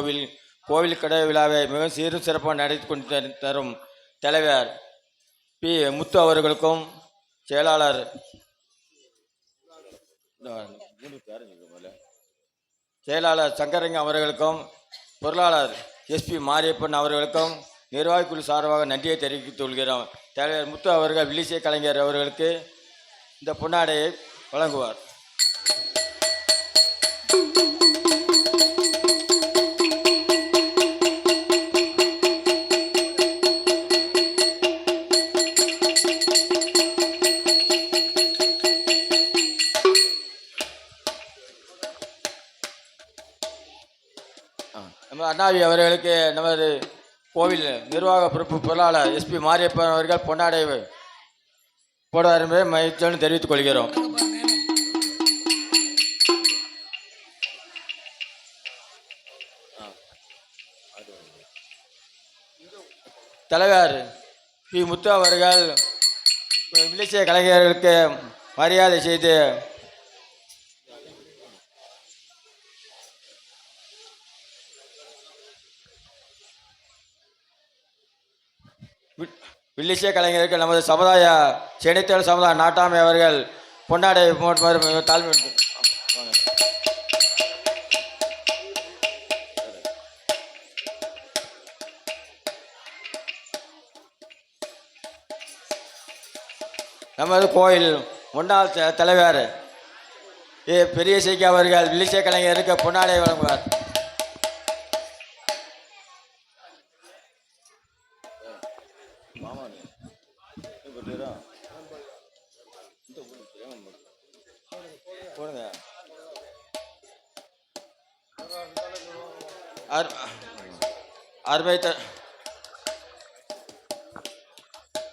கோவில் கோவில் கடை விழாவை மிகவும் சீரும் சிறப்பாக நடத்தி கொண்டு தரும் தலைவர் பி. முத்து அவர்களுக்கும் செயலாளர் செயலாளர் சங்கரங்க அவர்களுக்கும் பொருளாளர் எஸ்பி மாரியப்பன் அவர்களுக்கும் நிர்வாகிக்குழு சார்பாக நன்றியை தெரிவித்துக் கொள்கிறோம். தலைவர் முத்து அவர்கள் வில்லிசை கலைஞர் அவர்களுக்கு இந்த பொன்னாடையை வழங்குவார். நம்ம அண்ணாவி அவர்களுக்கு நமது கோவில் நிர்வாக பொறுப்பு பொருளாளர் எஸ்பி மாரியப்பன் அவர்கள் பொன்னாடை போடுவார் என்பதை மகிழ்ச்சியுடன் தெரிவித்துக் கொள்கிறோம். தலைவர் பி முத்து அவர்கள் வில்லிசை கலைஞர்களுக்கு மரியாதை செய்து வில்லிசை கலைஞருக்கு நமது சமுதாய செனித்தல் சமுதாய நாட்டாமை அவர்கள் பொன்னாடை தாழ்மை நமது கோயில் முன்னாள் த- தலைவர் ஏ. பெரிய சேக்கி அவர்கள் வில்லிசை கலைஞருக்கு பொன்னாடை வழங்குவார். போடுங்க அரு- அருமை த-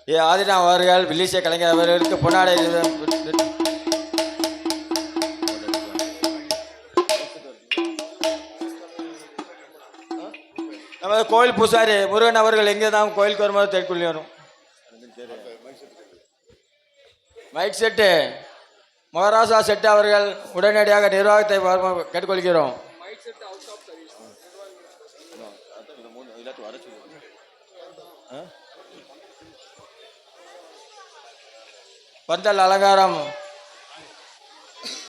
ஏ ஆதினா அவர்கள் வில்லிசை கலைஞர் அவர்களுக்கு பொன்னாடை நமது கோயில் பூசாரி முருகன் அவர்கள் எங்கே தான் கோயிலுக்கு வரும்போது தெரிவிக்கொள்ளி வரும். மைக் செட்டு மகாராஜா செட்டு அவர்கள் உடனடியாக நிர்வாகத்தை கேட்டுக்கொள்கிறோம். பந்தல் அலங்காரம்